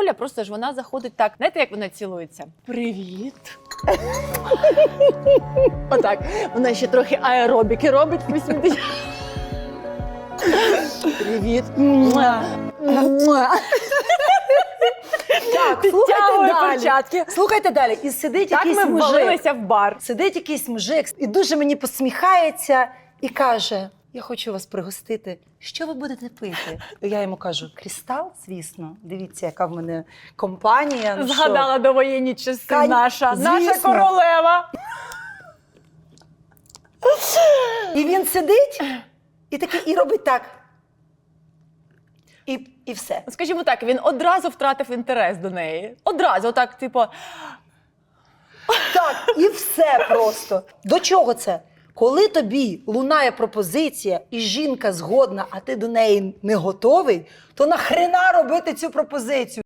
Оля просто ж вона заходить так. Знаєте, як вона цілується? Привіт. Отак. Вона ще трохи аеробіки робить в 80. Привіт. Муа. Муа. Так, Підтягує слухайте далі. перчатки. Слухайте далі. І сидить Так якийсь ми мужик. ввалилися в бар. Сидить якийсь мужик і дуже мені посміхається і каже: Я хочу вас пригостити. Що ви будете пити? Я йому кажу: Крістал, звісно. Дивіться, яка в мене компанія. ну що? Згадала довоєнні часи Кань- наша, наша королева. І він сидить і такий, і робить так. І, і все. Скажімо так, він одразу втратив інтерес до неї. Одразу, отак, типу, Так, і все просто. До чого це? Коли тобі лунає пропозиція, і жінка згодна, а ти до неї не готовий, то нахрена робити цю пропозицію?